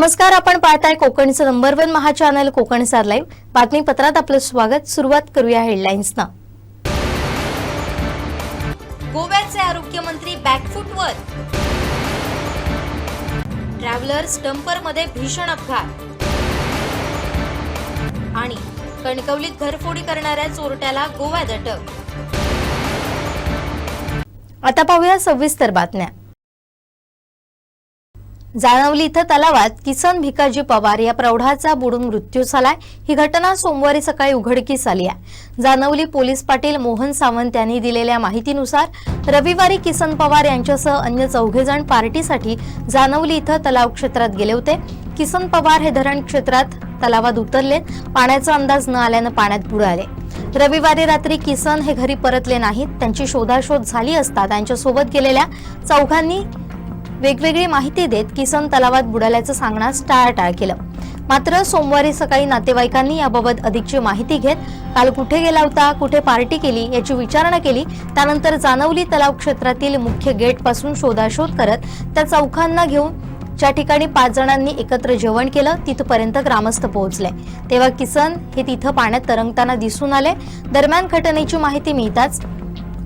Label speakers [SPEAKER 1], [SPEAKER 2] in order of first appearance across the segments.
[SPEAKER 1] नमस्कार आपण पाहताय कोकणचं number one Maha channel Konkan सार लाईव्ह. बातमीपत्रात आपलं स्वागत. सुरुवात करूया हेडलाईन्सना गोव्याचे आरोग्यमंत्री बॅकफुटवर ट्रॅव्हलर्स डंपरमध्ये भीषण अपघात. आणि कणकवलीत घरफोडी करणाऱ्या चोरट्याला गोव्यात अटक आता पाहूया सविस्तर बातम्या. जाणवली इथं तलावात किसन भिकाजी पवार या प्रौढाचा बुडून मृत्यू झालाय. ही घटना सोमवारी सकाळी उघडकीस आली आहे. जानवली पोलीस पाटील मोहन सावंत यांनी दिलेल्या माहितीनुसार रविवारी किसन पवार यांच्यासह अन्य चौघे जण पार्टीसाठी जानवली इथं तलाव क्षेत्रात गेले होते. किसन पवार हे धरण क्षेत्रात तलावात उतरले पाण्याचा अंदाज न आल्यानं पाण्यात बुडाले रविवारी रात्री किसन हे घरी परतले नाहीत. त्यांची शोधाशोध झाली असता त्यांच्यासोबत गेलेल्या चौघांनी वेगवेगळी माहिती देत किसन तलावात बुडाल्याचं सांगण्यास टाळाटाळ केलं. मात्र सोमवारी सकाळी नातेवाईकांनी याबाबत अधिकची माहिती घेत काल कुठे गेला होता कुठे पार्टी केली याची विचारणा केली त्यानंतर जानवली तलाव क्षेत्रातील मुख्य गेटपासून शोधाशोध करत त्या चौकांना घेऊन ज्या ठिकाणी पाच जणांनी एकत्र जेवण केलं तिथपर्यंत ग्रामस्थ पोहोचले. तेव्हा किसन हे तिथं पाण्यात तरंगताना दिसून आले. दरम्यान घटनेची माहिती मिळताच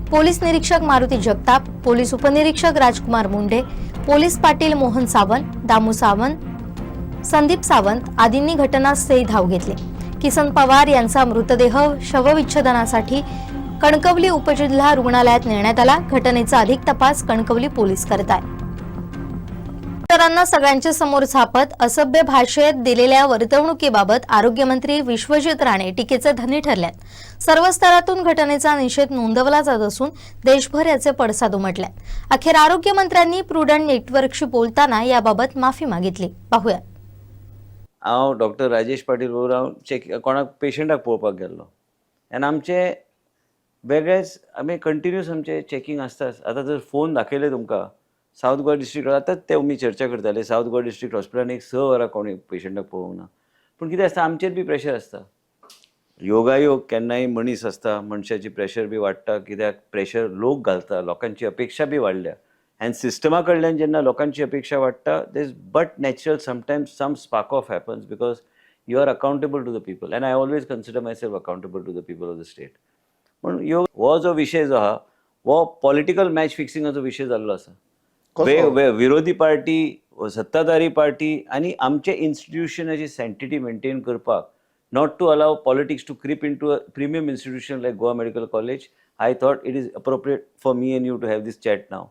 [SPEAKER 1] पोलीस निरीक्षक मारुती जगताप पोलीस उपनिरीक्षक राजकुमार मुंडे पोलीस पाटील मोहन सावंत दामू सावंत संदीप सावंत आदींनी घटनास्थळी धाव घेतली. किसन पवार यांचा मृतदेह शवविच्छेदनासाठी कणकवली उपजिल्हा रुग्णालयात नेण्यात आला. घटनेचा अधिक तपास कणकवली पोलीस करत आहे. डॉक्टरांना सगळ्यांच्या समोर झापत असभ्य भाषेत दिलेल्या वर्तवणुकीबाबत आरोग्यमंत्री विश्वजित राणे टीकेचे धनी ठरल्यात. सर्व स्तरातून घटनेचा निषेध नोंदवला जात असून देशभर याचे पडसाद उमटल्यात. अखेर आरोग्यमंत्र्यांनी प्रुडंट नेटवर्कशी बोलताना याबाबत माफी मागितली. पाहूया.
[SPEAKER 2] हांव डॉक्टर राजेश पाटील बरोबर हांव कोणाक पेशंटाक पळोवपाक गेल्लो? आनी आमचे वेगळेच आमी कंटिन्यूस आमचे चेकिंग आसताच आतां जर फोन दाखयले तुमकां सावथ गोवा डिस्ट्रिक्ट आतांच ते आमी चर्चा करताले सावथ गोवा डिस्ट्रिक्ट हॉस्पिटलान एक स वरां कोणी पेशंटाक पळोवंक ना पूण कितें आसता आमचेर बी प्रेशर आसता योगायोग केन्नाय मनीस आसता मनशाची प्रेशर बी वाडटा कित्याक प्रेशर लोक घालता लोकांची अपेक्षा बी वाडल्या अँड सिस्टमा कडल्यान जेन्ना लोकांची अपेक्षा वाडटा there is but natural sometimes some spark of happens because you are accountable to the people and I always consider myself accountable to the people of the state पूण ह्यो हो जो विशय जो आहा हो पॉलिटिकल मॅच फिक्सिंगाचो विशय जाल्लो आसा विरोधी पार्टी सत्ताधारी पार्टी आनी आमचे इन्स्टिट्युशनाची सँटिटी मेंटेन करपाक not to allow politics to creep into a premium institution like Goa medical college I thought it is appropriate for me and you to have this chat now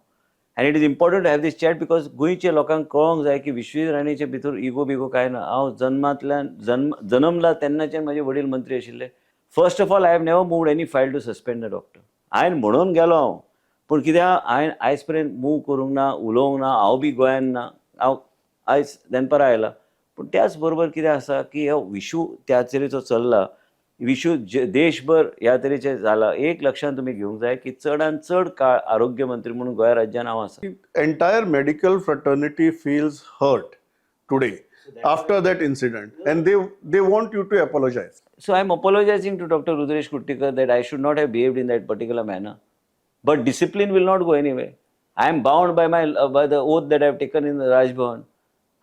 [SPEAKER 2] and it is important to have this chat because गोंयचे लोकांक कळोंक जाय की विश्वेश राणेचे भितर ego बिगो काय ना. हांव जन्मांतल्यान जन्म जन्मला तेन्नाच्यान म्हाजे वडील मंत्री आशिल्ले. First of all I have never moved any file to suspend the doctor हांवें म्हणून गेलो हांव पूण कित्याक हांवें आयज पर्यंत मूव करूंक ना उलोवंक ना हांव बी गोंयांत ना हांव आयज दनपरां आयलां. पूण त्याच बरोबर कितें आसा की हो विशू त्या तरेचो चल्ला. विशू जे देशभर ह्या तरेचे जाला. एक लक्षांत तुमी घेवंक जाय की चडांत चड काळ आरोग्य मंत्री म्हणून गोंया राज्यांत हांव आसा.
[SPEAKER 3] Entire medical fraternity feels hurt today after that incident and they want you to apologise
[SPEAKER 2] so I am apologising to doctor Rudresh Kuttikar that I should not have behaved in that particular manner But discipline will not go anywhere. I am bound by my uh, by the oath that I have taken in the Raj Bhavan.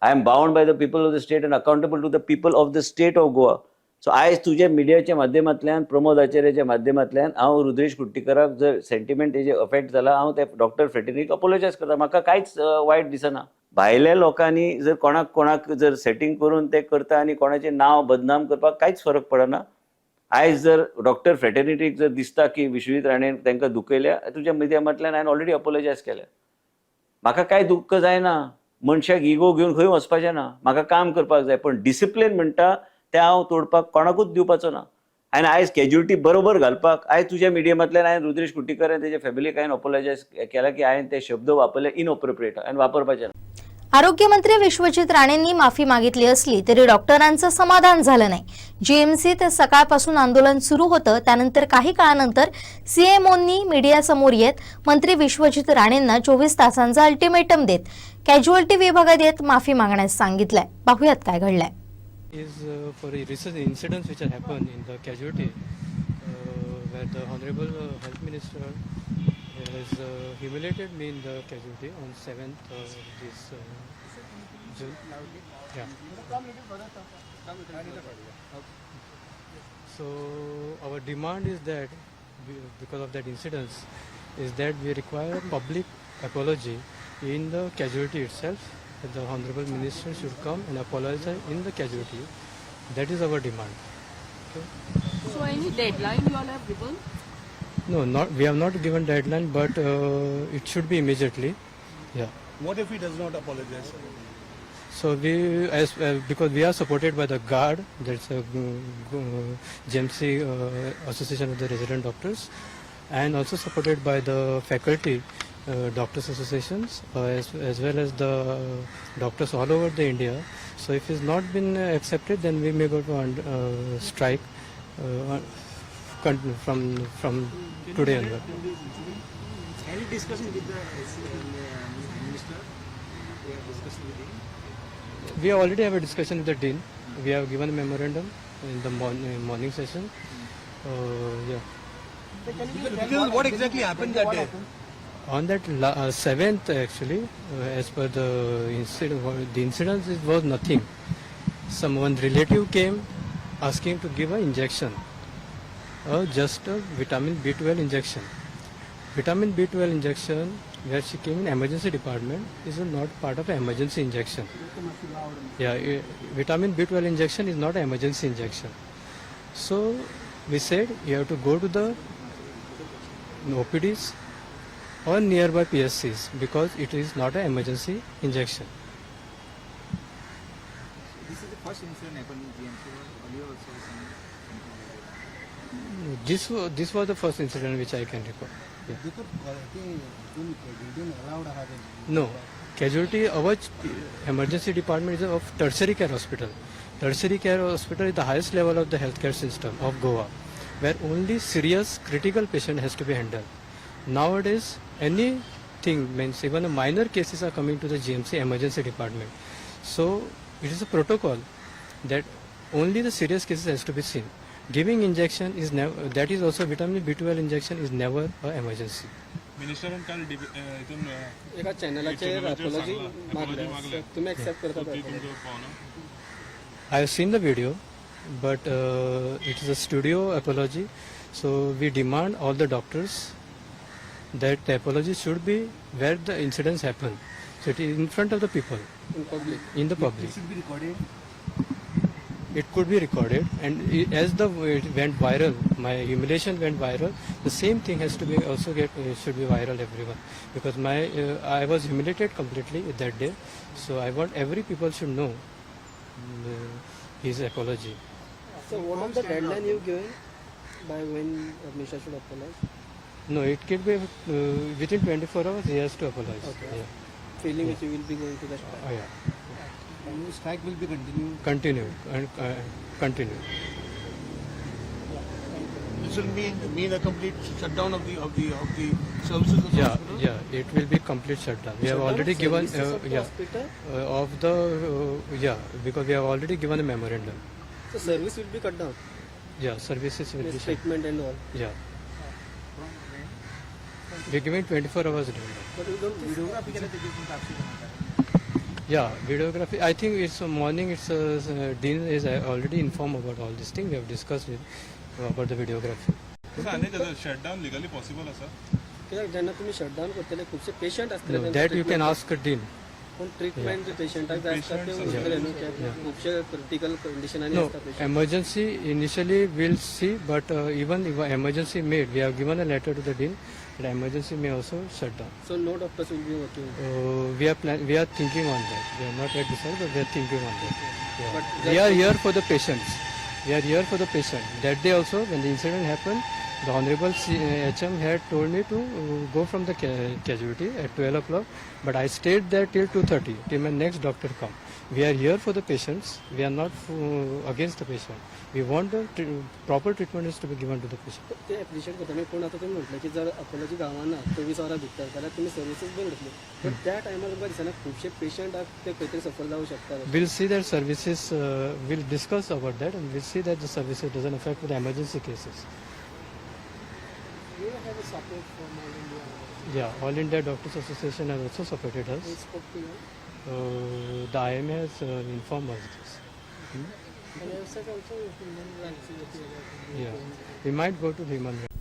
[SPEAKER 2] I am bound by the people of the state and accountable to the people of the state of Goa. So आयज तुजे मिडियाच्या माध्यमांतल्यान प्रमोद आचार्याच्या माध्यमांतल्यान हांव रुद्रेश कुट्टीकराक जर sentiment तेजे affect जाला हांव त्या डॉक्टर फ्रेटरीक अपोलोजायज करता म्हाका कांयच वायट दिसना भायल्या लोकांनी जर कोणाक कोणाक जर सेटिंग करून ते करता आनी कोणाचें नांव बदनाम करपाक कांयच फरक पडना आयज जर डॉक्टर फ्रेटर्निटीक जर दिसता की विश्वीत राणेन तांकां दुखयल्या तुज्या माध्यमांतल्यान हांवें ऑलरेडी अपोलोजायज केल्या. म्हाका कांय दुख्ख जायना. मनशाक इगो घेवन खंय वचपाचें ना. म्हाका काम करपाक जाय पण डिसिप्लीन म्हणटा तें हांव तोडपाक कोणाकूच दिवपाचो ना. हांवें आयज कॅज्युलिटी बरोबर घालपाक आयज तुज्या मिडियमांतल्यान हांवें रुद्रेश कुट्टीकर आनी तेज्या फॅमिलीक हांवें अपोलोजायज केला की हांवें ते शब्द वापरले इनअप्रोप्रिएट हांवें वापरपाचे ना.
[SPEAKER 1] आरोग्यमंत्री विश्वजित राणेंनी माफी मागितली असली तरी डॉक्टरांचं समाधान झालं नाही. जीएमसीत सकाळपासून आंदोलन सुरू होतं त्यानंतर काही काळानंतर सीएमओंनी मीडियासमोर येत मंत्री विश्वजित राणेंना चोवीस तासांचा अल्टिमेटम देत कॅज्युअल्टी विभागात येत माफी मागण्यास सांगितलंय. पाहूयात काय घडलंय.
[SPEAKER 4] Is uh, for recent incidents which have happened in the casualty, uh, where the Honorable uh, Health Minister has uh, humiliated me in the casualty on 7th of this uh, June. Yeah. So our demand is that because of that incident is that we require public apology in the casualty itself. That the honorable minister should come and apologize in the casualty. That is our demand.
[SPEAKER 5] So any deadline you all have given?
[SPEAKER 4] No, not we have not given deadline, but uh, it should be immediately. Yeah.
[SPEAKER 6] What if he does not apologize?
[SPEAKER 4] So we, as uh, because we are supported by the guard, that's a GMC uh, Association of the Resident Doctors, and also supported by the faculty uh, doctors associations, uh, as, as well as the doctors all over the India. So if it's not been accepted, then we may go to uh, strike uh, from from today onward.
[SPEAKER 6] Any discussion with the uh, minister? We have discussed with him.
[SPEAKER 4] We already have a discussion with the dean. We have given a memorandum in the morning, morning session. Uh, yeah.
[SPEAKER 6] Because what exactly happened that day?
[SPEAKER 4] On that la- uh, seventh, actually, uh, as per the incident, the incident is- was nothing. Someone relative came asking to give an injection, uh, just a vitamin B12 injection. Vitamin B12 injection, where she came in emergency department, is not part of emergency injection. Yeah, eh, vitamin B12 injection is not emergency injection. So we said you have to go to the OPDs or nearby PSCs because it is not an emergency injection.
[SPEAKER 6] This is the first incident happened in GMC. Earlier also.
[SPEAKER 4] This this was the first incident which I can recall. Yeah. No, casualty our emergency department is of tertiary care hospital. Tertiary care hospital is the highest level of the healthcare system of Goa, where only serious critical patient has to be handled. Nowadays, anything means even minor cases are coming to the GMC emergency department. So it is a protocol that only the serious cases has to be seen. Giving injection is never that is also vitamin B12 injection is never an emergency.
[SPEAKER 7] मिनिस्टरान काल डिबे- अ, हितून अ,
[SPEAKER 8] एका चॅनलाचेर
[SPEAKER 7] चॅनलाचेर
[SPEAKER 8] apology
[SPEAKER 7] सांगला,
[SPEAKER 8] मागल्या
[SPEAKER 7] apology मागल्या.
[SPEAKER 8] तुम्ही accept करता
[SPEAKER 7] ती
[SPEAKER 8] काय
[SPEAKER 7] तुमचं पाहणं
[SPEAKER 4] I have seen the video, but uh, it is a studio apology. So we demand all the doctors that the apology should be where the incidents happen. So it is in front of the people,
[SPEAKER 8] in public
[SPEAKER 4] in the public.
[SPEAKER 6] should be recorded.
[SPEAKER 4] It could be recorded, and as the it went viral, my humiliation went viral. The same thing has to be also get uh, should be viral everyone because my uh, I was humiliated completely that day. So I want every people should know mm, uh, his apology.
[SPEAKER 8] So what is the deadline you given by when uh, Misha should apologize?
[SPEAKER 4] No, it can be uh, within 24 hours. He has to apologize.
[SPEAKER 8] Okay.
[SPEAKER 4] Yeah.
[SPEAKER 8] Feeling which you will be going to the.
[SPEAKER 4] Oh, yeah.
[SPEAKER 6] And strike will be continued.
[SPEAKER 4] Continue and uh, continue.
[SPEAKER 6] This will mean mean a complete shutdown of the of the of the services of the
[SPEAKER 4] Yeah,
[SPEAKER 6] hospital.
[SPEAKER 4] yeah. It will be complete shutdown. We have
[SPEAKER 8] Shutdown
[SPEAKER 4] already given.
[SPEAKER 8] services
[SPEAKER 4] Uh,
[SPEAKER 8] of the
[SPEAKER 4] yeah.
[SPEAKER 8] hospital?
[SPEAKER 4] Uh, of the uh, yeah because we have already given a memorandum.
[SPEAKER 8] So service will be cut down.
[SPEAKER 4] Yeah, services will be
[SPEAKER 8] Means
[SPEAKER 4] shut.
[SPEAKER 8] treatment and all.
[SPEAKER 4] Yeah. We're giving 24 hours. deadline.
[SPEAKER 8] But you don't
[SPEAKER 6] Videography केलं त्याची पण तापशी बनवतात.
[SPEAKER 4] Yeah, videography. I think it's uh, morning. It's uh, Dean is uh, already informed about all this thing. We have discussed it uh, about the videography.
[SPEAKER 7] सांगले त्याचं shutdown legally possible असा
[SPEAKER 8] कित्याक जेन्ना तुमी शटडावन करतले खुबशे पेशंट आसतले
[SPEAKER 4] No,
[SPEAKER 8] तेंचो
[SPEAKER 4] that you can
[SPEAKER 8] treatment-
[SPEAKER 4] ask Dean.
[SPEAKER 8] पूण ट्रीटमेंट जे पेशंटाक जाय आसता ते
[SPEAKER 7] Patients
[SPEAKER 8] उरतले न्हू कित्याक खुबशे क्रिटिकल कंडिशनांनी
[SPEAKER 4] No,
[SPEAKER 8] आसता patient
[SPEAKER 4] emergency initially we'll see, but uh, even if emergency made, we have given a letter to the dean that emergency may also shut down.
[SPEAKER 8] So no doctors will be working.
[SPEAKER 4] Uh, we are plan- we are thinking on that. We are not yet decided, but we are thinking on that. Yeah.
[SPEAKER 8] But
[SPEAKER 4] we are here for the patients. We are here for the patient. That day also, when the incident happened, the honorable C- uh, HM had told me to uh, go from the ca- casualty at 12 o'clock, but I stayed there till 2:30 till my next doctor come. We are here for the patients. We are not uh, against the patient. We want the tr- proper treatment is to be given to the patient.
[SPEAKER 8] ते appreciate करता मी पूण आतां तुमी म्हटलें की जर apology गांवांना चोवीस वरां भितर जाल्यार तुमी सर्विसीस बंद करतले बट त्या टायमार तुमकां दिसना खुबशे पेशंट ते खंय तरी सफर जावं शकता
[SPEAKER 4] We'll see that services. Uh, we'll discuss about that, and we'll see that the services doesn't affect the emergency cases.
[SPEAKER 8] You have a support from all India.
[SPEAKER 4] Yeah, All India Doctors Association has also supported
[SPEAKER 8] They
[SPEAKER 4] us.
[SPEAKER 8] spoke to you.
[SPEAKER 4] Uh, the IMA has uh, informed us this. Yeah,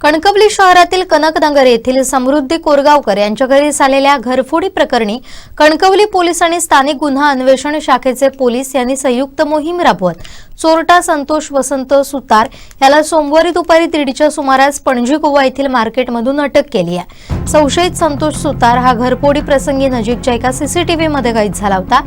[SPEAKER 1] Kankavli शहरातील कनकनगर येथील समृद्धी कोरगावकर यांच्या घरी झालेल्या घरफोडी प्रकरणी Kankavli police आणि स्थानिक गुन्हा अन्वेषण शाखेचे पोलीस यांनी संयुक्त मोहीम राबवत चोरटा संतोष वसंत सुतार याला सोमवारी दुपारी दीडच्या सुमारास पणजी गोवा येथील मार्केटमधून अटक केली आहे. संशयित संतोष सुतार हा घरफोडी प्रसंगी नजीकच्या एका सीसीटीव्हीमध्ये कैद झाला होता.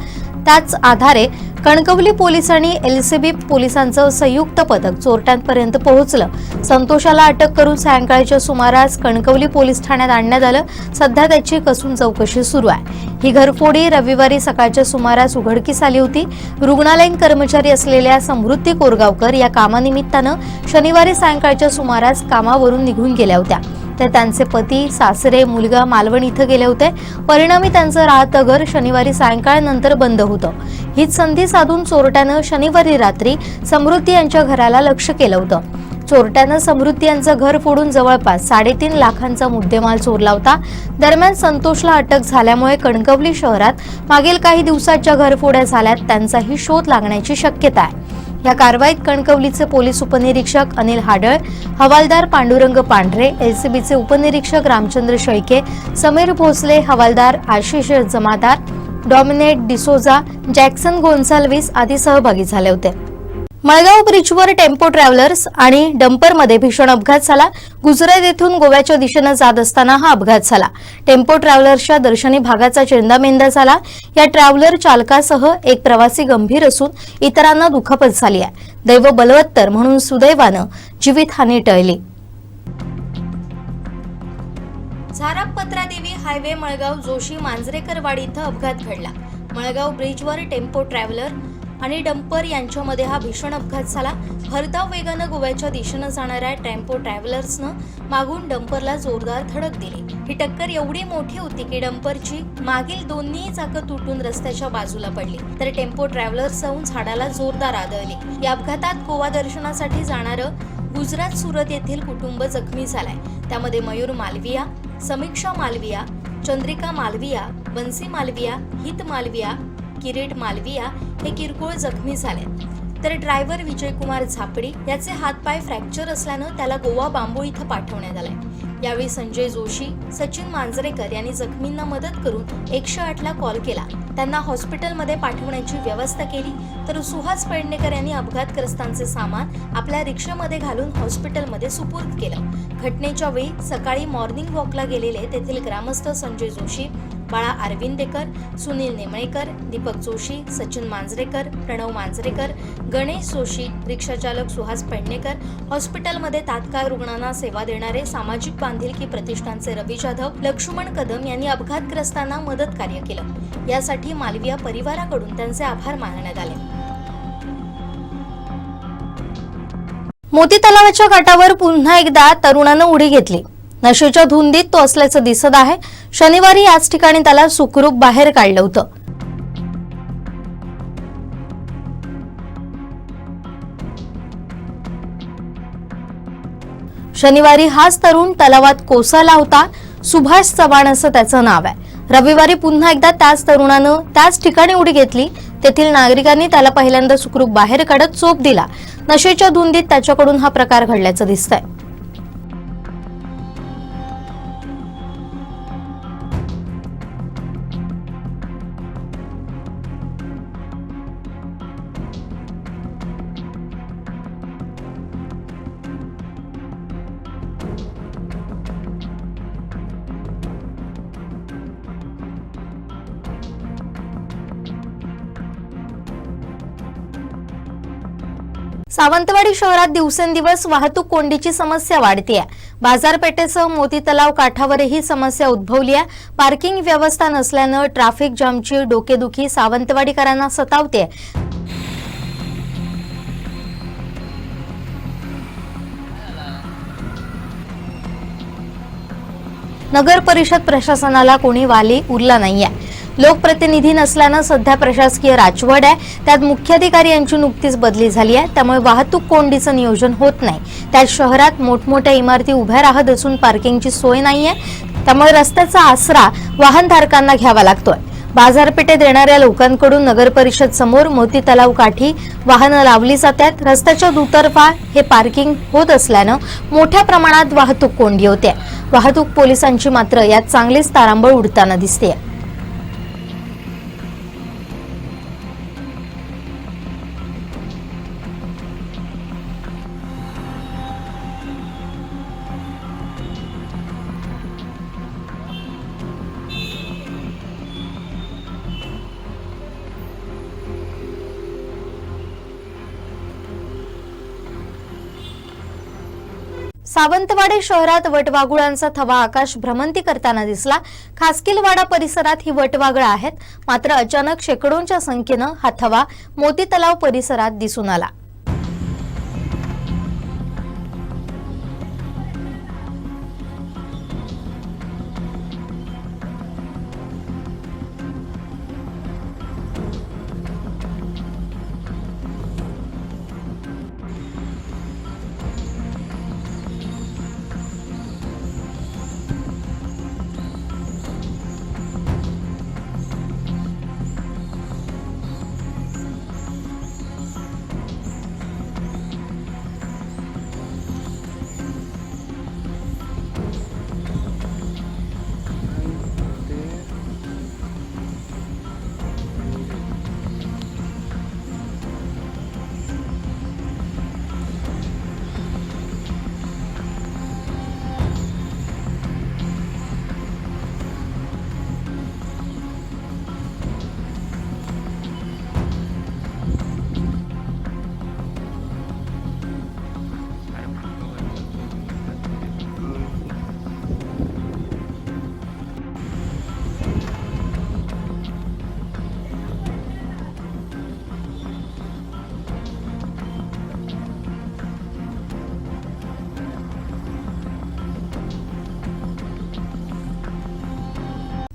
[SPEAKER 1] त्याच आधारे कणकवली पोलीस आणि एलसीबी पोलिसांचं संयुक्त पथक चोरट्यांपर्यंत पोहोचलं. संतोषाला अटक करून सायंकाळच्या सुमारास कणकवली पोलीस ठाण्यात आणण्यात आलं. सध्या त्याची कसून चौकशी सुरू आहे. ही घरफोडी रविवारी सकाळच्या सुमारास उघडकीस आली होती. रुग्णालयीन कर्मचारी असलेल्या समृद्धी कोरगावकर या कामानिमित्तानं शनिवारी सायंकाळच्या सुमारास कामावरून निघून गेल्या होत्या. तर त्यांचे पती सासरे मुलगा मालवण इथं गेले होते. परिणामी त्यांचं राहतं घर शनिवारी सायंकाळनंतर बंद होतं. हीच संधी साधून चोरट्यानं शनिवारी रात्री समृद्धी यांच्या घराला लक्ष केलं होतं. चोरट्यानं समृद्धी यांचं घर फोडून जवळपास साडेतीन लाखांचा मुद्देमाल चोरला होता. दरम्यान संतोषला अटक झाल्यामुळे कणकवली शहरात मागील काही दिवसाच्या घरफोड्या झाल्यात. त्यांचाही शोध लागण्याची शक्यता आहे. या कारवाईत कणकवलीचे पोलीस उपनिरीक्षक अनिल हाडळ हवालदार पांडुरंग पांढरे एलसीबीचे उपनिरीक्षक रामचंद्र शेळके समीर भोसले हवालदार Ashish Jamadar Dominic D'Souza Jackson Gonsalves आदी सहभागी झाले होते. मळगाव ब्रिजवर टेम्पो ट्रॅव्हलर्स आणि डंपरमध्ये भीषण अपघात झाला. गुजरात येथून गोव्याच्या दिशेनं जात असताना हा अपघात झाला. टेम्पो ट्रॅव्हलर्सच्या दर्शनी भागाचा चेंदामेंदा झाला. या ट्रॅव्हलर चालकासह एक प्रवासी गंभीर असून इतरांना दुखापत झाली आहे. दैव बलवत्तर म्हणून सुदैवानं जीवितहानी टळली. झारापत्रा देवी हायवे मळगाव जोशी मांजरेकरवाडी इथं अपघात घडला. मळगाव ब्रिजवर टेम्पो ट्रॅव्हलर आणि डंपर यांच्यामध्ये हा भीषण अपघात झाला. भरधाव वेगानं गोव्याच्या दिशेनं जाणाऱ्या टेम्पो ट्रॅव्हलर्सनं मागून डंपरला जोरदार धडक दिली. ही टक्कर एवढी मोठी होती की डंपरची मागील दोन्ही चाकं तुटून रस्त्याच्या बाजूला पडली. तर टेम्पो ट्रॅव्हलर्स जाऊन झाडाला जोरदार आदळली. या अपघातात गोवा दर्शनासाठी जाणारं गुजरात सुरत येथील कुटुंब जखमी झालाय. त्यामध्ये मयूर मालविया समीक्षा मालविया चंद्रिका मालविया बन्सी मालविया हित मालविया किरीट मालविया हे किरकोळ जखमी झाले. तर ड्रायव्हर विजयकुमार झापडी याचे हातपाय फ्रॅक्चर असल्यानं त्याला गोवा बांबू इथं पाठवण्यात आलंय. यावेळी संजय जोशी सचिन मांजरेकर यांनी जखमींना मदत करून एकशे आठला कॉल केला. त्यांना हॉस्पिटलमध्ये पाठवण्याची व्यवस्था केली. तर सुहास पेडणेकर यांनी अपघातग्रस्तांचे सामान आपल्या रिक्षामध्ये घालून हॉस्पिटलमध्ये सुपूर्द केलं. घटनेच्या वेळी सकाळी मॉर्निंग वॉकला गेलेले तेथील ग्रामस्थ संजय जोशी बाळा अरविंदेकर सुनील नेमळेकर दीपक जोशी सचिन मांजरेकर प्रणव मांजरेकर गणेश जोशी रिक्षाचालक सुहास पेडणेकर हॉस्पिटलमध्ये तात्काळ रुग्णांना सेवा देणारे सामाजिक बांधिलकी प्रतिष्ठानचे रवी जाधव लक्ष्मण कदम यांनी अपघातग्रस्तांना मदत कार्य केलं. यासाठी मालविया परिवाराकडून त्यांचे आभार मानण्यात आले. मोती तलावाच्या काठावर पुन्हा एकदा तरुणानं उडी घेतली. नशेच्या धुंदीत तो असल्याचं दिसत आहे. शनिवारी याच ठिकाणी त्याला सुखरूप बाहेर काढलं होतं. शनिवारी हाच तरुण तलावात कोसळला होता. सुभाष चव्हाण असं त्याचं नाव आहे. रविवारी पुन्हा एकदा त्याच तरुणानं त्याच ठिकाणी उडी घेतली. तेथील नागरिकांनी त्याला पहिल्यांदा सुखरूप बाहेर काढत चोप दिला. नशेच्या धुंदीत त्याच्याकडून हा प्रकार घडल्याचं दिसतंय. सावंतवाडी शहरात दिवसेंदिवस वाहतूक कोंडीची समस्या वाढतीये. बाजारपेठेसह मोती तलाव काठावरही समस्या उद्भवली आहे पार्किंग व्यवस्था नसल्यानं ट्रॅफिक जामची डोकेदुखी सावंतवाडीकरांना सतावते नगर परिषद प्रशासनाला कोणी वाली उरला नाहीये. लोकप्रतिनिधी नसल्यानं सध्या प्रशासकीय राजवड आहे. त्यात मुख्याधिकारी यांची नुकतीच बदली झाली आहे. त्यामुळे वाहतूक कोंडीचं नियोजन होत नाही. त्यात शहरात मोठमोठ्या इमारती उभ्या राहत असून पार्किंगची सोय नाहीये. त्यामुळे रस्त्याचा आसरा वाहनधारकांना घ्यावा लागतोय. बाजारपेठेत येणाऱ्या लोकांकडून नगर परिषद समोर मोती तलाव काठी वाहनं लावली जातात. रस्त्याच्या दुतर्फा हे पार्किंग होत असल्यानं मोठ्या प्रमाणात वाहतूक कोंडी होते. वाहतूक पोलिसांची मात्र यात चांगलीच तारांबळ उडताना दिसते सावंतवाडी शहरात वटवागुळांचा थवा आकाश भ्रमंती करताना दिसला. खासकीलवाडा परिसरात ही वटवागळं आहेत. मात्र अचानक शेकडोंच्या संख्येनं हा थवा मोती तलाव परिसरात दिसून आला.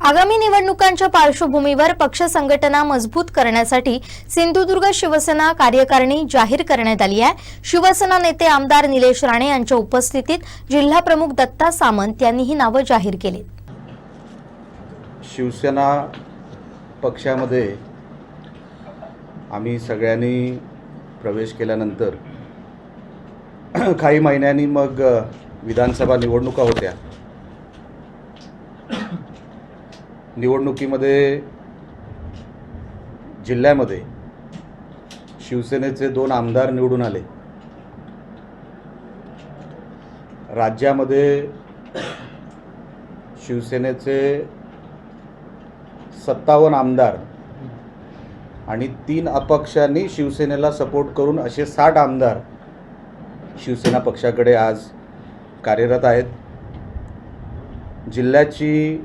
[SPEAKER 1] आगामी निवडणुकांच्या पार्श्वभूमीवर पक्ष संघटना मजबूत करण्यासाठी सिंधुदुर्ग शिवसेना कार्यकारिणी जाहीर करण्यात आली आहे. शिवसेना नेते आमदार निलेश राणे यांच्या उपस्थितीत जिल्हा प्रमुख दत्ता सामंत यांनी ही नावं जाहीर केली.
[SPEAKER 9] शिवसेना पक्षामध्ये आम्ही सगळ्यांनी प्रवेश केल्यानंतर काही महिन्यांनी मग विधानसभा निवडणुका होत्या. निवडणुकीमध्ये जिल्ह्यामध्ये शिवसेनेचे दोन आमदार निवडून आले. राज्यामध्ये शिवसेनेचे सत्तावन्न आमदार आणि तीन अपक्षांनी शिवसेनेला सपोर्ट करून असे साठ आमदार शिवसेना पक्षाकडे आज कार्यरत आहेत. जिल्ह्याची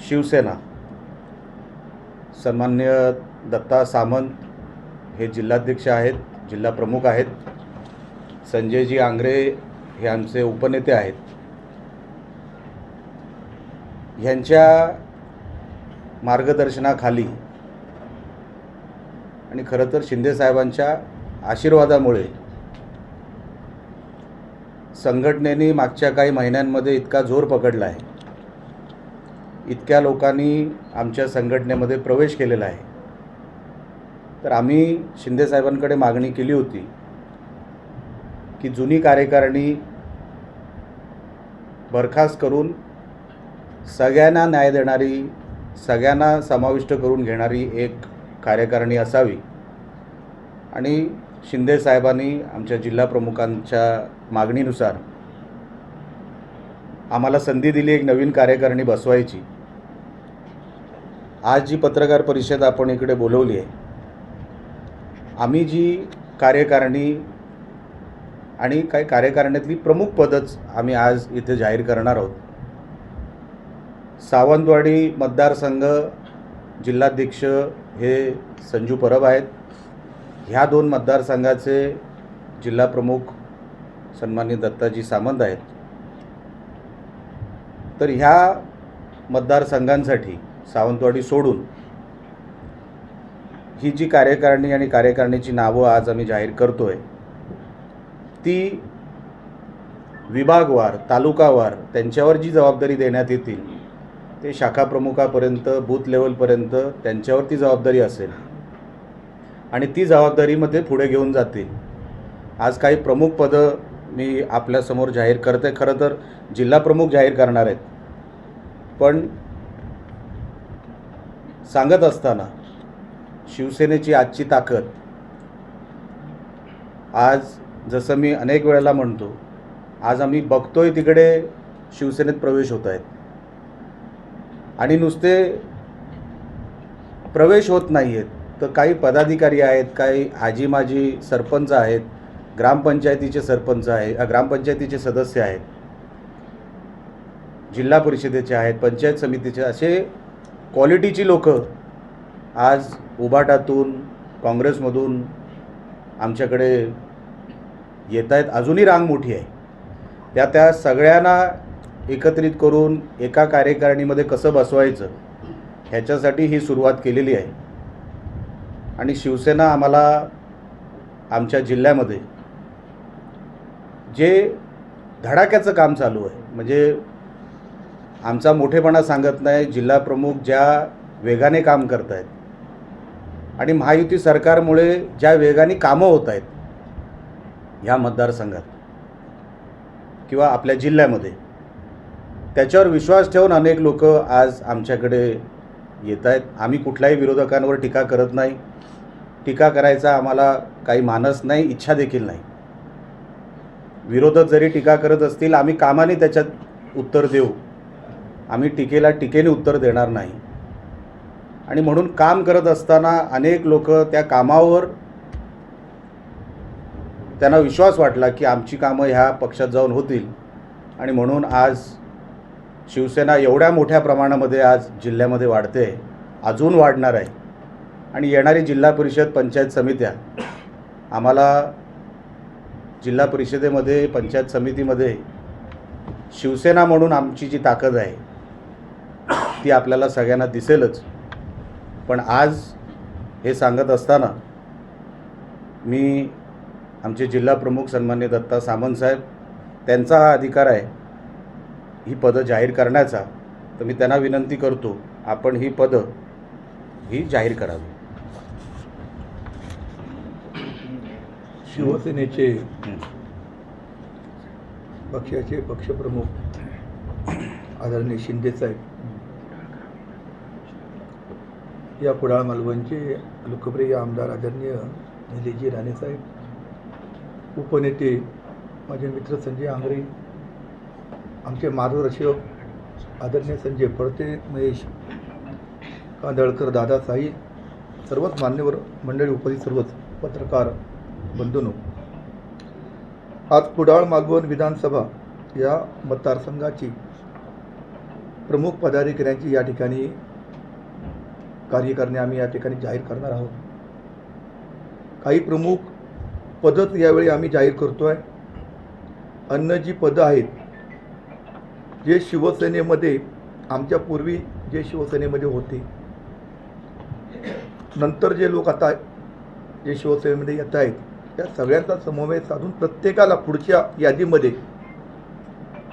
[SPEAKER 9] शिवसेना सन्मान्य दत्ता सामंत हे जिल्हाध्यक्ष आहेत जिल्हा प्रमुख आहेत. संजयजी आंग्रे हे आमचे उपनेते आहेत. ह्यांच्या मार्गदर्शनाखाली आणि खरं तर शिंदेसाहेबांच्या आशीर्वादामुळे संघटनेने मागच्या काही महिन्यांमध्ये इतका जोर पकडला आहे. इतक्या लोकांनी आमच्या संघटनेमध्ये प्रवेश केलेला आहे. तर आम्ही शिंदेसाहेबांकडे मागणी केली होती की जुनी कार्यकारिणी बरखास्त करून सगळ्यांना न्याय देणारी सगळ्यांना समाविष्ट करून घेणारी एक कार्यकारिणी असावी. आणि शिंदे साहेबांनी आमच्या जिल्हा प्रमुखांच्या मागणीनुसार आम्हाला संधी दिली एक नवीन कार्यकारिणी बसवायची. आज जी पत्रकार परिषद आपण इकडे बोलवली आहे आम्ही जी कार्यकारिणी आणि काही कार्यकारिणीतली प्रमुख पदच आम्ही आज इथे जाहीर करणार आहोत. सावंतवाडी मतदारसंघ जिल्हाध्यक्ष हे संजू परब आहेत. ह्या दोन मतदारसंघाचे जिल्हा प्रमुख सन्मान्य दत्ताजी सामंत आहेत. तर ह्या मतदारसंघांसाठी सावंतवाडी सोडून. ही जी कार्यकारिणी आणि कार्यकारिणीची नावं आज आम्ही जाहीर करतो आहे ती विभागवार तालुकावार त्यांच्यावर जी जबाबदारी देण्यात येतील ते शाखा प्रमुखापर्यंत बूथ लेवलपर्यंत त्यांच्यावरती जबाबदारी असेल. आणि ती जबाबदारीमध्ये पुढे घेऊन जातील. आज काही प्रमुख पदं मी आपल्यासमोर जाहीर करते खरं तर जिल्हा प्रमुख जाहीर करणार आहेत. पण सांगत असताना शिवसेनेची आजची ताकद. आज जसं मी अनेक वेळेला म्हणतो आज आम्ही बघतोय तिकडे शिवसेनेत प्रवेश होत आहेत. आणि नुसते प्रवेश होत नाही आहेत तर काही पदाधिकारी आहेत काही आजी माजी सरपंच आहेत ग्रामपंचायतीचे सरपंच आहे ग्रामपंचायतीचे सदस्य आहेत. जिल्हा परिषदेचे आहेत पंचायत समितीचे असे क्वालिटीची लोकं आज उबाटातून काँग्रेसमधून आमच्याकडे येत आहेत अजूनही रांग मोठी आहे. त्या त्या सगळ्यांना एकत्रित करून एका कार्यकारिणीमध्ये कसं बसवायचं ह्याच्यासाठी ही सुरुवात केलेली आहे. आणि शिवसेना आम्हाला आमच्या जिल्ह्यामध्ये जे धडाक्याचं काम चालू आहे म्हणजे आमचा मोठेपणा सांगत नाही जिल्हा प्रमुख ज्या वेगाने काम करत आहेत आणि महायुती सरकारमुळे ज्या वेगाने कामं होत आहेत ह्या मतदारसंघात किंवा आपल्या जिल्ह्यामध्ये त्याच्यावर विश्वास ठेवून अनेक लोक आज आमच्याकडे येत आहेत आम्ही कुठल्याही विरोधकांवर टीका करत नाही. टीका करायचा आम्हाला काही मानस नाही इच्छा देखील नाही. विरोधक जरी टीका करत असतील आम्ही कामाने त्याच्यात उत्तर देऊ. आम्ही टीकेला टीकेने उत्तर देणार नाही. आणि म्हणून काम करत असताना अनेक लोक त्या कामावर त्यांना विश्वास वाटला की आमची कामं ह्या पक्षात जाऊन होतील. आणि म्हणून आज शिवसेना एवढ्या मोठ्या प्रमाणामध्ये आज जिल्ह्यामध्ये वाढते अजून वाढणार आहे. आणि येणारी जिल्हा परिषद पंचायत समित्या आम्हाला जिल्हा परिषदेमध्ये पंचायत समितीमध्ये शिवसेना म्हणून आमची जी ताकद आहे ती आपल्याला सगळ्यांना दिसेलच. पण आज हे सांगत असताना मी आमचे जिल्हा प्रमुख सन्मान्य दत्ता सामंत साहेब त्यांचा हा अधिकार आहे ही पदं जाहीर करण्याचा. तर मी त्यांना विनंती करतो आपण ही पदं ही जाहीर करावी.
[SPEAKER 10] शिवसेनेचे पक्षाचे पक्षप्रमुख आदरणीय शिंदेसाहेब या कुडाळ मालवणचे लोकप्रिय आमदार आदरणीय निलेजी राणेसाहेब उपनेते माझे मित्र संजय आंगरे आमचे मार्गदर्शक आदरणीय संजय पडते महेश कांदळकर दादा साई सर्वच मान्यवर मंडळी उपस्थित सर्वच पत्रकार बंधूंनो. आज कुडाळ मालवण विधानसभा या मतदारसंघाची प्रमुख पदाधिकाऱ्यांची या ठिकाणी कार्यकारणी आम्ही या ठिकाणी जाहीर करणार आहोत. काही प्रमुख पदच यावेळी आम्ही जाहीर करतो आहे अन्य जी पदं आहेत. जे शिवसेनेमध्ये आमच्या पूर्वी जे शिवसेनेमध्ये होते. नंतर जे लोक आता जे शिवसेनेमध्ये येत आहेत त्या सगळ्यांचा समन्वय साधून प्रत्येकाला पुढच्या यादीमध्ये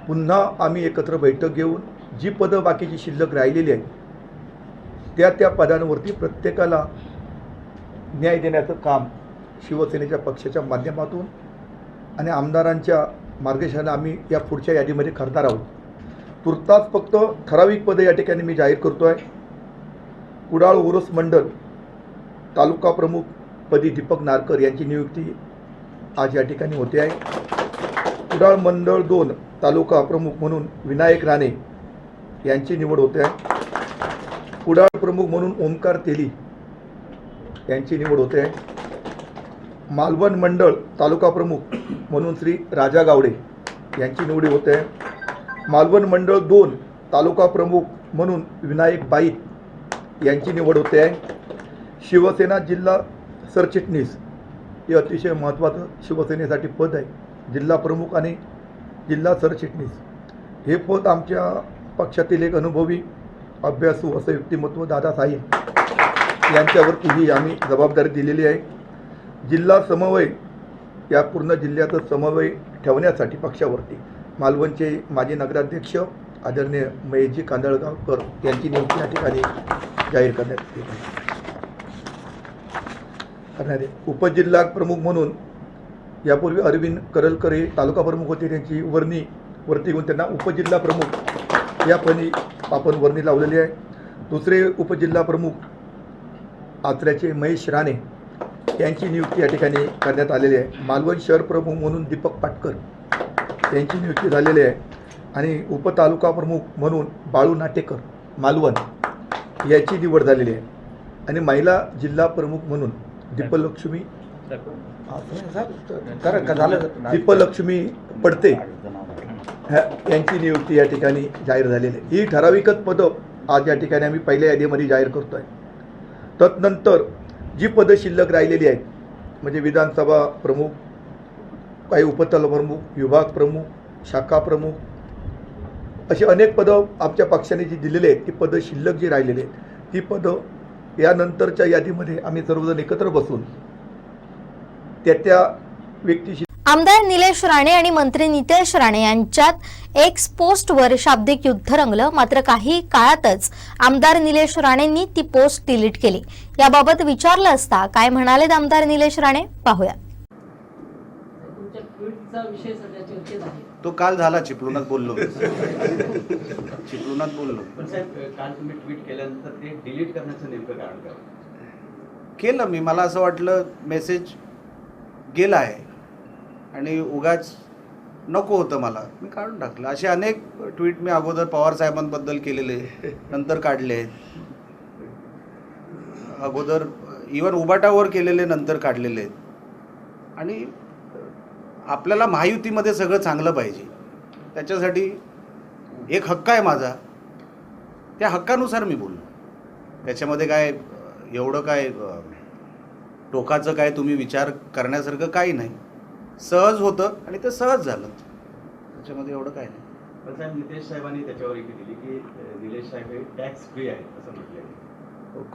[SPEAKER 10] पुन्हा आम्ही एकत्र बैठक घेऊन जी पदं बाकीची शिल्लक राहिलेली आहेत त्या त्या पदांवरती प्रत्येकाला न्याय देण्याचं काम शिवसेनेच्या पक्षाच्या माध्यमातून आणि आमदारांच्या मार्गदर्शनाने आम्ही या पुढच्या यादीमध्ये करणार आहोत. तुर्तास फक्त ठराविक पदं या ठिकाणी मी जाहीर करतो आहे कुडाळ उरुस मंडळ तालुका प्रमुख पदी दीपक नारकर यांची नियुक्ती आज या ठिकाणी होते आहे. कुडाळ मंडळ दोन तालुका प्रमुख म्हणून विनायक राणे यांची निवड होते आहे. कुडाळ प्रमुख म्हणून ओमकार तेली यांची निवड होते. आहे मालवण मंडळ तालुका प्रमुख म्हणून श्री राजा गावडे यांची निवडी होते. आहे मालवण मंडळ दोन तालुका प्रमुख म्हणून विनायक बाईत यांची निवड होते. आहे शिवसेना जिल्हा सरचिटणीस हे अतिशय महत्त्वाचं शिवसेनेसाठी पद आहे. जिल्हा प्रमुख आणि जिल्हा सरचिटणीस. हे पद आमच्या पक्षातील एक अनुभवी अभ्यासू असं व्यक्तिमत्व दादासाहेब यांच्यावरती ही आम्ही जबाबदारी दिलेली आहे. जिल्हा समन्वय या पूर्ण जिल्ह्याचं समन्वय ठेवण्यासाठी पक्षावरती मालवणचे माजी नगराध्यक्ष आदरणीय महेशजी कांदळगावकर यांची नियुक्ती या ठिकाणी जाहीर करण्यात येत आहे. करण्यात उपजिल्हा प्रमुख म्हणून यापूर्वी अरविंद करलकर हे तालुका प्रमुख होते. त्यांची वर्णी वरती घेऊन त्यांना उपजिल्हा प्रमुख या पणी आपण वर्णी लावलेली आहे. दुसरे उपजिल्हा प्रमुख आचऱ्याचे महेश राणे यांची नियुक्ती या ठिकाणी करण्यात आलेली आहे. मालवण शहर प्रमुख म्हणून दीपक पाटकर यांची नियुक्ती झालेली आहे. आणि उपतालुका प्रमुख म्हणून बाळू नाटेकर मालवण याची निवड झालेली आहे. आणि महिला जिल्हा प्रमुख म्हणून दीपलक्ष्मी दीपलक्ष्मी पडते. ह्या- यांची नियुक्ती या ठिकाणी जाहीर झालेली आहे. ही ठराविकच पदं आज या ठिकाणी आम्ही पहिल्या यादीमध्ये जाहीर करतो आहे तदनंतर जी पदं शिल्लक राहिलेली आहेत म्हणजे विधानसभा प्रमुख काही उपतल प्रमुख विभाग प्रमुख शाखा प्रमुख अशी अनेक पदं आमच्या पक्षाने जी दिलेली आहेत ती पदं शिल्लक जी राहिलेली आहेत ती पदं यानंतरच्या यादीमध्ये आम्ही सर्वजण एकत्र बसून त्या त्या व्यक्तीशी
[SPEAKER 1] आमदार निलेश राणे आणि मंत्री नितेश राणे यांच्यात एक्स पोस्टवर शाब्दिक युद्ध रंगलं. मात्र काही काळातच आमदार निलेश राणेंनी ती पोस्ट डिलीट केली. याबाबत विचारलं असता काय म्हणालेत आमदार निलेश राणे? पाहूया.
[SPEAKER 5] तुमच्या ट्विटचा विषय सध्या चर्चेत आहे
[SPEAKER 11] तो काल झाला चिपळूणात बोललो. चिपळूणात बोललो.
[SPEAKER 12] पण साहेब काल तुम्ही ट्विट केल्यानंतर ते डिलीट करण्याचं नेमकं कारण काय?
[SPEAKER 11] केलं मी. मला असं वाटलं मेसेज गेला आहे. आणि उगाच नको होतं मला. मी काढून टाकलं. असे अनेक ट्विट मी अगोदर पवार साहेबांबद्दल केलेले नंतर काढले. आहेत अगोदर इवन उबाटावर केलेले नंतर काढलेले. आहेत आणि आपल्याला महायुतीमध्ये सगळं चांगलं पाहिजे. त्याच्यासाठी एक हक्क आहे माझा. त्या हक्कानुसार मी बोललो. त्याच्यामध्ये काय एवढं काय टोकाचं काय तुम्ही विचार करण्यासारखं काही नाही. सहज होतं आणि ते सहज झालं. त्याच्यामध्ये एवढं काय नाही.
[SPEAKER 12] पण साहेब नितेश साहेबांनी त्याच्यावर एक दिली की निलेश साहेब हे टॅक्स फ्री आहेत असं म्हटलंय.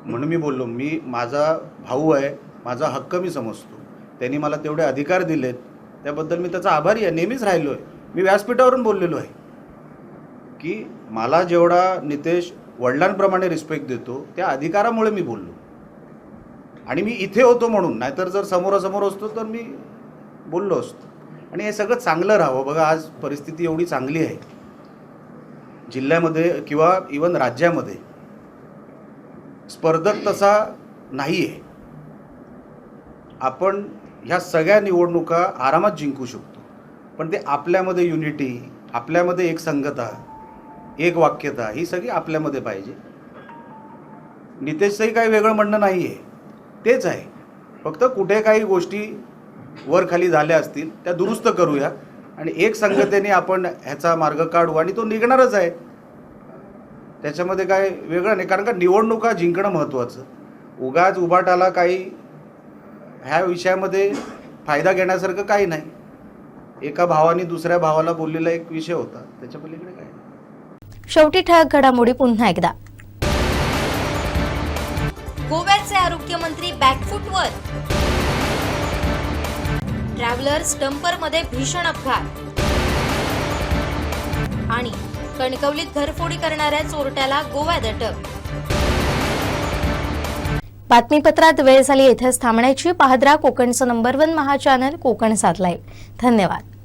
[SPEAKER 11] म्हणून मी बोललो मी माझा भाऊ आहे माझा हक्क मी समजतो. त्यांनी मला तेवढे अधिकार दिलेत. त्याबद्दल मी त्याचा आभारी आहे. नेहमीच राहिलो आहे. मी व्यासपीठावरून बोललेलो आहे की मला जेवढा नितेश वडिलांप्रमाणे रिस्पेक्ट देतो त्या अधिकारामुळे मी बोललो. आणि मी इथे होतो म्हणून नाहीतर जर समोरासमोर असतो तर मी बोललो असतो. आणि हे सगळं चांगलं राहावं. बघा आज परिस्थिती एवढी चांगली आहे. जिल्ह्यामध्ये किंवा इवन राज्यामध्ये स्पर्धक तसा नाही आहे आपण ह्या सगळ्या निवडणुका आरामात जिंकू शकतो. पण ते आपल्यामध्ये युनिटी आपल्यामध्ये एक संगता एक वाक्यता ही सगळी आपल्यामध्ये पाहिजे. नितेशचंही काही वेगळं म्हणणं नाही आहे तेच आहे. फक्त कुठे काही गोष्टी वर खाली झाल्या असतील त्या दुरुस्त करूया. आणि एक संगतेने आपण ह्याचा मार्ग काढू आणि तो निघणारच आहे. त्याच्यामध्ये काय वेगळं नाही कारण का निवडणुका जिंकणं महत्त्वाचं. उगाच उभाटाला काही ह्या विषयामध्ये फायदा घेण्यासारखं काही नाही. एका भावाने दुसऱ्या भावाला बोललेला एक विषय होता. त्याच्या पलीकडे काय नाही.
[SPEAKER 1] शेवटी ठळक घडामोडी पुन्हा एकदा. गोव्याचे आरोग्यमंत्री बॅकफुटवर. ट्रॅव्हलर्स डंपरमध्ये भीषण अपघात. आणि कणकवलीत घरफोडी करणाऱ्या चोरट्याला गोव्यात अटक. बातमीपत्रात वेळ झाली येथेच थांबण्याची. पाहद्रा कोकणचं number one Maha channel Konkan सात लाईव्ह धन्यवाद.